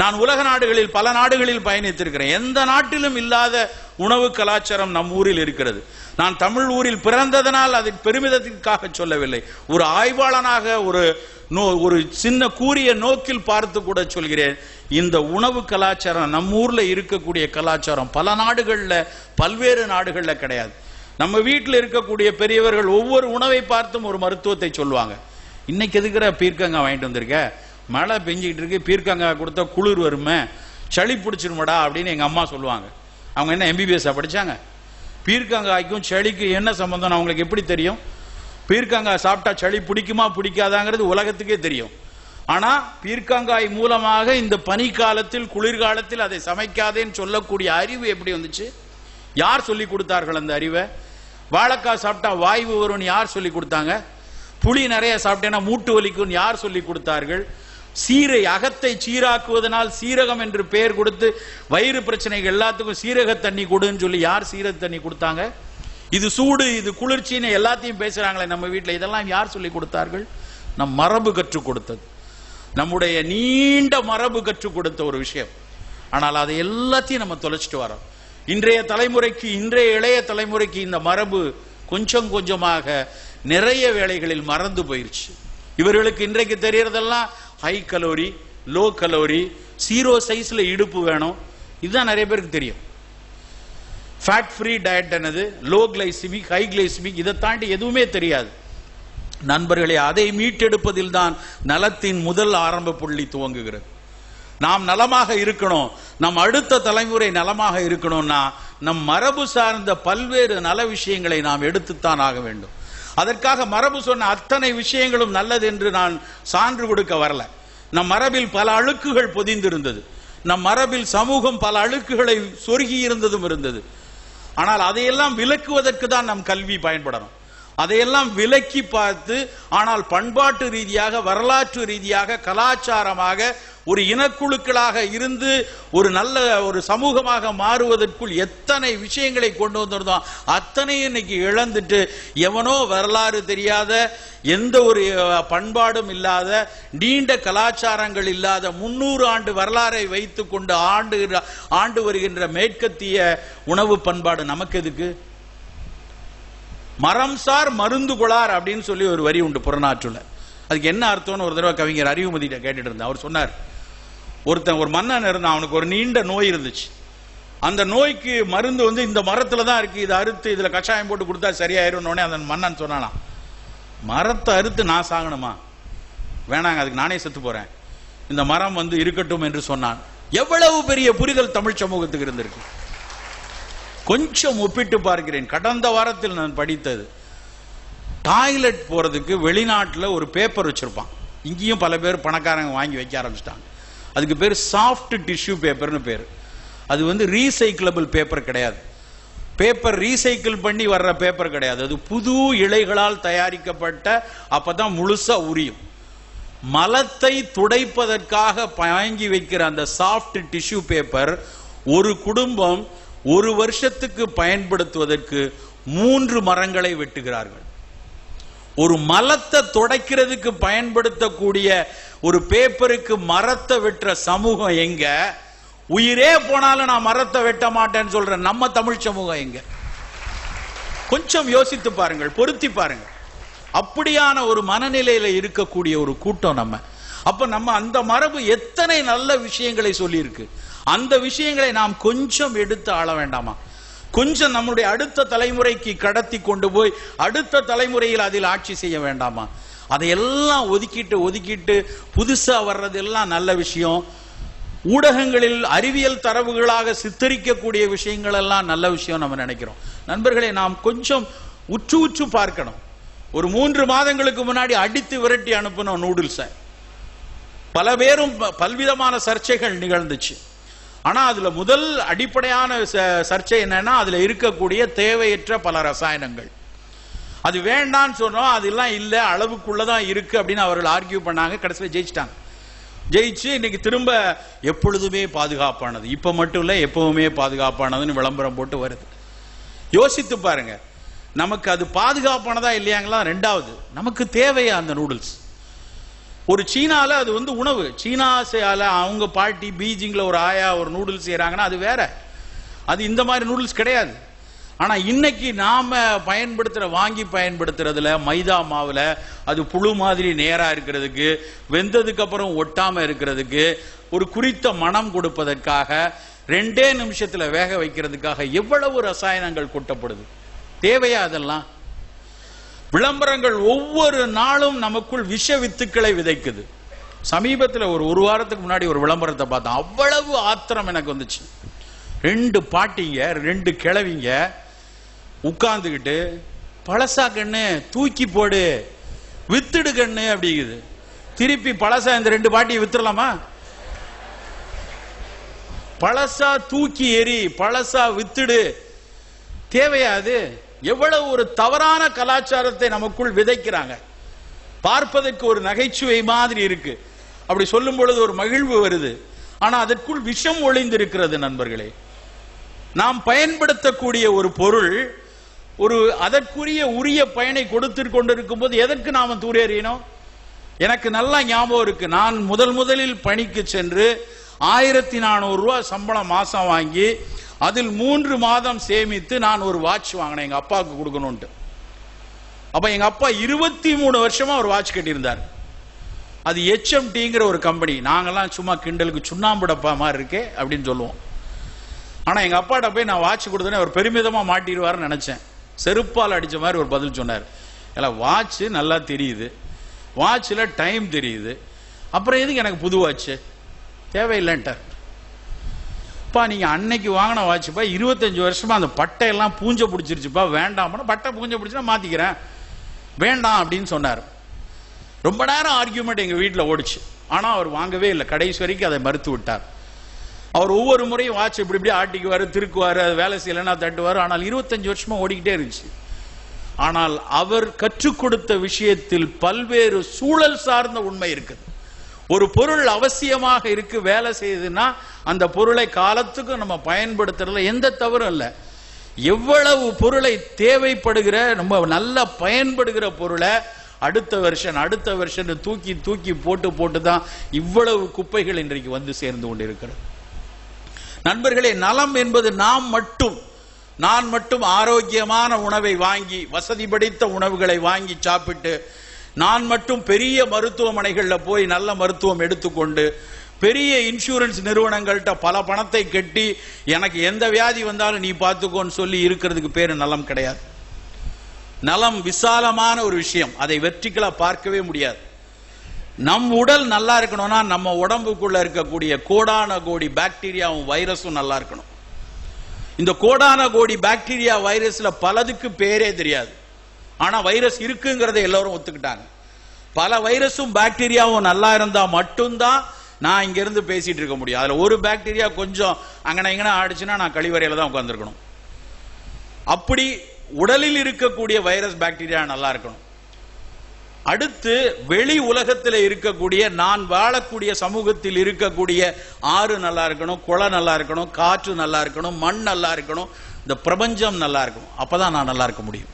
நான் உலக நாடுகளில் பல நாடுகளில் பயணித்திருக்கிறேன். எந்த நாட்டிலும் இல்லாத உணவு கலாச்சாரம் நம் ஊரில் இருக்கிறது. நான் தமிழ் ஊரில் பிறந்ததனால் அதை பெருமிதத்திற்காக சொல்லவில்லை. ஒரு ஆய்வாளனாக ஒரு நோ ஒரு சின்ன கூரிய நோக்கில் பார்த்து கூட சொல்கிறேன். இந்த உணவு கலாச்சாரம் நம்ம ஊர்ல இருக்கக்கூடிய கலாச்சாரம் பல நாடுகளில் பல்வேறு நாடுகளில் கிடையாது. நம்ம வீட்டில் இருக்கக்கூடிய பெரியவர்கள் ஒவ்வொரு உணவை பார்த்தும் ஒரு மருத்துவத்தை சொல்லுவாங்க. இன்னைக்கு எதுக்குற பீர்க்கங்காய் வாங்கிட்டு வந்திருக்க? மழை பெஞ்சிக்கிட்டு இருக்கு பீர்க்கங்காய் கொடுத்தா குளிர் வருமே சளி பிடிச்சிருமடா அப்படின்னு எங்கள் அம்மா சொல்லுவாங்க. அவங்க என்ன எம்பிபிஎஸ் படித்தாங்க பீர்க்கங்காய்க்கும் சளிக்கும் என்ன சம்பந்தம் அவங்களுக்கு எப்படி தெரியும்? பீர்க்கங்காய் சாப்பிட்டா சளி பிடிக்குமா பிடிக்காதாங்கிறது உலகத்துக்கே தெரியும். ஆனால் பீர்க்கங்காய் மூலமாக இந்த பனிக்காலத்தில் குளிர்காலத்தில் அதை சமைக்காதேன்னு சொல்லக்கூடிய அறிவு எப்படி வந்துச்சு? யார் சொல்லி கொடுத்தார்கள் அந்த அறிவை? வாழைக்காய் சாப்பிட்டா வாய்வு வரும்னு யார் சொல்லி கொடுத்தாங்க? புளி நிறைய சாப்பிட்டேன்னா மூட்டு வலிக்கும்னு யார் சொல்லி கொடுத்தார்கள்? சீரை அகத்தை சீராக்குவதனால் சீரகம் என்று பெயர் கொடுத்து வயிறு பிரச்சனைகள் எல்லாத்துக்கும் சீரக தண்ணி கொடுன்னு சொல்லி யார் சீரக தண்ணி கொடுத்தாங்க? இது சூடு இது குளிர்ச்சின்னு எல்லாத்தையும் பேசுறாங்களே நம்ம வீட்டில் இதெல்லாம் யார் சொல்லி கொடுத்தார்கள்? நம் மரபு கற்றுக் கொடுத்தது. நம்முடைய நீண்ட மரபு கற்றுக் கொடுத்த ஒரு விஷயம். ஆனால் அதை எல்லாத்தையும் நம்ம தொலைச்சிட்டு வரோம். இன்றைய தலைமுறைக்கு இன்றைய இளைய தலைமுறைக்கு இந்த மரபு கொஞ்சம் கொஞ்சமாக நிறைய வேலைகளில் மறந்து போயிருச்சு. இவர்களுக்கு இன்றைக்கு தெரியறதெல்லாம் high calorie low calorie zero சைஸ்ல இடுப்பு வேணும். இதுதான் நிறைய பேருக்கு தெரியும். ஃபேட் ஃப்ரீ டயட் என்னது? லோ கிளைசிமிக் ஹை கிளைசிமிக் இதை தாண்டி எதுவுமே தெரியாது. நண்பர்களே அதை மீட்டெடுப்பதில் தான் நலத்தின் முதல் ஆரம்ப புள்ளி துவங்குகிறது. நாம் நலமாக இருக்கணும். நம் அடுத்த தலைமுறை நலமாக இருக்கணும்னா நம் மரபு சார்ந்த பல்வேறு நல விஷயங்களை நாம் எடுத்துத்தான் ஆக வேண்டும். அதற்காக மரபு சொன்ன அத்தனை விஷயங்களும் நல்லது என்று நான் சான்று கொடுக்க வரல. நம் மரபில் பல அழுக்குகள் பொதிந்திருந்தது. நம் மரபில் சமூகம் பல அழுக்குகளை சொருகி இருந்ததும் இருந்தது. ஆனால் அதையெல்லாம் விலக்குவதற்கு தான் நம் கல்வி பயன்படணும். அதையெல்லாம் விலக்கி பார்த்து ஆனால் பண்பாட்டு ரீதியாக வரலாற்று ரீதியாக கலாச்சாரமாக ஒரு இனக்குழுக்களாக இருந்து ஒரு நல்ல ஒரு சமூகமாக மாறுவதற்குள் எத்தனை விஷயங்களை கொண்டு வந்திருந்தோம் அத்தனை இன்னைக்கு இழந்துட்டு எவனோ வரலாறு தெரியாத எந்த ஒரு பண்பாடும் இல்லாத நீண்ட கலாச்சாரங்கள் இல்லாத முன்னூறு ஆண்டு வரலாறை வைத்துக்கொண்டு ஆண்டு ஆண்டு வருகின்ற மேற்கத்திய உணவு பண்பாடு நமக்கு எதுக்கு? மரம் சார் மருந்து கொளார் அப்படின்னு சொல்லி ஒரு வரி உண்டு புறநாற்றுல அதுக்கு என்ன அர்த்தம்னு ஒரு தடவை கவிஞர் அறிவுமதியிட்ட கேட்டுட்டு இருந்தேன் அவர் சொன்னார் ஒருத்தன் ஒரு மன்னன் இருந்தான் அவனுக்கு ஒரு நீண்ட நோய் இருந்துச்சு. அந்த நோய்க்கு மருந்து வந்து இந்த மரத்துல தான் இருக்கு. இதை அறுத்து இதுல கஷாயம் போட்டு கொடுத்தா சரியாயிரும் அந்த மன்னன் சொன்னானாம். மரத்தை அறுத்து நான் சாகணுமா? வேணாங்க அதுக்கு நானே செத்து போறேன். இந்த மரம் வந்து இருக்கட்டும் என்று சொன்னான். எவ்வளவு பெரிய புரிதல் தமிழ் சமூகத்துக்கு இருந்திருக்கு. கொஞ்சம் ஒப்பிட்டு பார்க்கிறேன். கடந்த வாரத்தில் நான் படித்தது. டாய்லெட் போறதுக்கு வெளிநாட்டில் ஒரு பேப்பர் வச்சிருப்பான். இங்கேயும் பல பேர் பணக்காரங்க வாங்கி வைக்க ஆரம்பிச்சிட்டாங்க. அதுக்கு பேர் சாஃப்ட் டிஷ்யூ பேப்பர்னு பேர். அது வந்து ரீசைக்கிளபிள் பேப்பர் கிடையாது. பேப்பர் ரீசைக்கிள் பண்ணி வர்ற பேப்பர் கிடையாது. அது புது இலைகளால் தயாரிக்கப்பட்ட அப்பதான் முழுசா உரியும். மலத்தை துடைப்பதற்காக வாங்கி வைக்கிற அந்த சாஃப்ட் டிஷ்யூ பேப்பர் ஒரு குடும்பம் ஒரு வருஷத்துக்கு பயன்படுத்துவதற்கு மூன்று மரங்களை வெட்டுகிறார்கள். ஒரு மலத்தை துடைக்கிறதுக்கு பயன்படுத்தக்கூடிய ஒரு பேப்பருக்கு மரத்தை வெட்டுற சமூகம் எங்க? உயிரே போனாலும் நான் மரத்தை வெட்ட மாட்டேன்னு சொல்ற நம்ம தமிழ் சமூகம் எங்க? கொஞ்சம் யோசித்து பாருங்கள் பொருத்தி பாருங்கள். அப்படியான ஒரு மனநிலையில இருக்கக்கூடிய ஒரு கூட்டம் நம்ம. அப்ப நம்ம அந்த மரபு எத்தனை நல்ல விஷயங்களை சொல்லியிருக்கு? அந்த விஷயங்களை நாம் கொஞ்சம் எடுத்து ஆள வேண்டாமா? கொஞ்சம் நம்முடைய அடுத்த தலைமுறைக்கு கடத்தி கொண்டு போய் அடுத்த தலைமுறையில் அதில் ஆட்சி செய்ய வேண்டாமா? அதையெல்லாம் ஒதுக்கிட்டு ஒதுக்கிட்டு புதுசா வர்றதெல்லாம் நல்ல விஷயம். ஊடகங்களில் அறிவியல் தரவுகளாக சித்தரிக்கக்கூடிய விஷயங்கள் எல்லாம் நல்ல விஷயம் நம்ம நினைக்கிறோம். நண்பர்களை நாம் கொஞ்சம் உற்று உற்று பார்க்கணும். ஒரு மூன்று மாதங்களுக்கு முன்னாடி அடித்து விரட்டி அனுப்பினோம் நூடுல்ஸை. பல பேரும் ப- பல்விதமான சர்ச்சைகள் நிகழ்ந்துச்சு. ஆனா அதுல முதல் அடிப்படையான ச- சர்ச்சை என்னன்னா அதுல இருக்கக்கூடிய தேவையற்ற பல ரசாயனங்கள். அது வேண்டான்னு சொன்னோம் அதெல்லாம் இல்ல அளவுக்குள்ளதான் இருக்கு அப்படின்னு அவர்கள் ஆர்கியூ பண்ணாங்க கடைசியில் ஜெயிச்சிட்டாங்க. ஜெயிச்சு இன்னைக்கு திரும்ப எப்பொழுதுமே பாதுகாப்பானது. இப்ப மட்டும் இல்ல எப்பவுமே பாதுகாப்பானதுன்னு விளம்பரம் போட்டு வருது. யோசித்து பாருங்க நமக்கு அது பாதுகாப்பானதா இல்லையாங்களா? ரெண்டாவது நமக்கு தேவையா அந்த நூடுல்ஸ் ஒரு சீனால அது வந்து உணவு. சீனாசியால அவங்க பாட்டி பீஜிங்ல ஒரு ஆயா ஒரு நூடுல்ஸ் செய்யறாங்கன்னா அது வேற. அது இந்த மாதிரி நூடுல்ஸ் கிடையாது. ஆனா இன்னைக்கு நாம பயன்படுத்துற வாங்கி பயன்படுத்துறதுல மைதா மாவுல அது புழு மாதிரி நேரா இருக்கிறதுக்கு வெந்ததுக்கு அப்புறம் ஒட்டாம இருக்கிறதுக்கு ஒரு குறித்த மனம் கொடுப்பதற்காக ரெண்டே நிமிஷத்துல வேக வைக்கிறதுக்காக எவ்வளவு ரசாயனங்கள் கொட்டப்படுது? தேவையா அதெல்லாம்? விளம்பரங்கள் ஒவ்வொரு நாளும் நமக்குள் விஷ வித்துக்களை விதைக்குது. சமீபத்தில் ஒரு ஒரு வாரத்துக்கு முன்னாடி ஒரு விளம்பரத்தை பார்த்தேன். அவ்வளவு ஆத்திரம் எனக்கு வந்துச்சு. ரெண்டு பாட்டிங்க ரெண்டு கிழவிங்க உட்கார்ந்துக்கிட்டு பழசா கண்ணு தூக்கி போடு வித்துடு கண்ணு அப்படிங்குது. திருப்பி பழசா இந்த ரெண்டு பாட்டியை வித்துடலாமா பழசா தூக்கி எறி பழசா வித்துடு. தேவையா அது? எவ்வளவு ஒரு தவறான கலாச்சாரத்தை நமக்குள் விதைக்கிறாங்க. பார்ப்பதற்கு ஒரு நகைச்சுவை மாதிரி இருக்கு. அப்படி சொல்லும் பொழுது ஒரு மகிழ்வு வருது. ஆனா அதற்குள் விஷம் ஒளிந்திருக்கிறது நண்பர்களே. நாம் பயன்படுத்தக்கூடிய ஒரு பொருள் ஒரு அதற்குரிய உரிய பயனை கொடுத்து கொண்டிருக்கும் போது எதற்கு நாம தூரேறினோம்? எனக்கு நல்லா ஞாபகம் இருக்கு. நான் முதல் முதலில் பணிக்கு சென்று ஆயிரத்தி நானூறு ரூபாய் சம்பளம் மாசம் வாங்கி அதில் மூன்று மாதம் சேமித்து நான் ஒரு வாட்ச் வாங்கினேன். எங்க அப்பாவுக்கு கொடுக்கணும்ட்டு அப்ப எங்க அப்பா இருபத்தி மூணு வருஷமா ஒரு வாட்ச் கட்டியிருந்தார். அது ஹெச்எம்டிங்கிற ஒரு கம்பெனி நாங்கெல்லாம் சும்மா கிண்டலுக்கு சுண்ணாம்பு டப்பா மாதிரி இருக்கே அப்படின்னு சொல்லுவோம். ஆனா எங்க அப்பாட்ட போய் நான் வாட்ச் கொடுத்தேன்னு அவர் பெருமிதமா மாட்டிடுவாருன்னு நினைச்சேன். செருப்பால் அடிச்ச மாதிரி ஒரு பதில் சொன்னார். இல்ல வாட்ச் நல்லா தெரியுது. வாட்ச்ல டைம் தெரியுது. அப்புறம் எதுக்கு எனக்கு புது வாட்ச் தேவையில்லைன்ட்டார். பா நீங்க அன்னைக்கு வாங்கின வாட்சுப்பா இருபத்தஞ்சு வருஷமா அந்த பட்டையெல்லாம் பூஞ்ச பிடிச்சிருச்சுப்பா வேண்டாம் பட்டை பூஞ்ச பிடிச்சா மாத்திக்கிறேன். வேண்டாம் அப்படின்னு சொன்னார். ரொம்ப நேரம் ஆர்கியூமெண்ட் எங்க வீட்டில் ஓடிச்சு. ஆனா அவர் வாங்கவே இல்லை. கடைசி வரைக்கும் அதை மறுத்து விட்டார். அவர் ஒவ்வொரு முறையும் வாட்ச் இப்படி இப்படி ஆட்டிக்குவாரு திருக்குவாரு அது வேலை செய்யலைன்னா தட்டுவார். ஆனால் இருபத்தஞ்சு வருஷமா ஓடிக்கிட்டே இருந்துச்சு. ஆனால் அவர் கற்றுக் கொடுத்த விஷயத்தில் பல்வேறு சூழல் சார்ந்த உண்மை இருக்குது. ஒரு பொருள் அவசியமாக இருக்கு வேலை செய்யுதுன்னா அந்த பொருளை காலத்துக்கு நம்ம பயன்படுத்துறதுல எந்த தவறும் இல்லை. எவ்வளவு பொருளை தேவைப்படுகிற நம்ம நல்லா பயன்படுகிற பொருளை அடுத்த வருஷன் அடுத்த வருஷன் தூக்கி தூக்கி போட்டு போட்டு தான் இவ்வளவு குப்பைகள் இன்றைக்கு வந்து சேர்ந்து கொண்டிருக்கிறது. நண்பர்களே நலம் என்பது நாம் மட்டும் நான் மட்டும் ஆரோக்கியமான உணவை வாங்கி வசதி படைத்த உணவுகளை வாங்கி சாப்பிட்டு நான் மட்டும் பெரிய மருத்துவமனைகள்ல போய் நல்ல மருத்துவம் எடுத்துக்கொண்டு பெரிய இன்சூரன்ஸ் நிறுவனங்கள்கிட்ட பல பணத்தை கட்டி எனக்கு எந்த வியாதி வந்தாலும் நீ பார்த்துக்கோன்னு சொல்லி இருக்கிறதுக்கு பேரு நலம் கிடையாது. நலம் விசாலமான ஒரு விஷயம். அதை வெற்றிகளா பார்க்கவே முடியாது. நம் உடல் நல்லா இருக்கணும்னா நம்ம உடம்புக்குள்ள இருக்கக்கூடிய கோடான கோடி பாக்டீரியாவும் வைரஸும் நல்லா இருக்கணும். இந்த கோடான கோடி பாக்டீரியா வைரஸ்ல பலதுக்கு பேரே தெரியாது. ஆனா வைரஸ் இருக்குங்கிறத எல்லாரும் ஒத்துக்கிட்டாங்க. பல வைரஸும் பாக்டீரியாவும் நல்லா இருந்தா மட்டும்தான் நான் இங்க இருந்து பேசிட்டு இருக்க முடியும். அதுல ஒரு பாக்டீரியா கொஞ்சம் அங்கன இங்கன ஆடிச்சுன்னா நான் கழிவறையில தான் உட்காந்துருக்கணும் அப்படி உடலில் இருக்கக்கூடிய வைரஸ் பாக்டீரியா நல்லா இருக்கணும். அடுத்து வெளி உலகத்தில் இருக்கக்கூடிய நான் வாழக்கூடிய சமூகத்தில் இருக்கக்கூடிய ஆறு நல்லா இருக்கணும் குளம் நல்லா இருக்கணும் காற்று நல்லா இருக்கணும் மண் நல்லா இருக்கணும் இந்த பிரபஞ்சம் நல்லா இருக்கணும். அப்பதான் நான் நல்லா இருக்க முடியும்.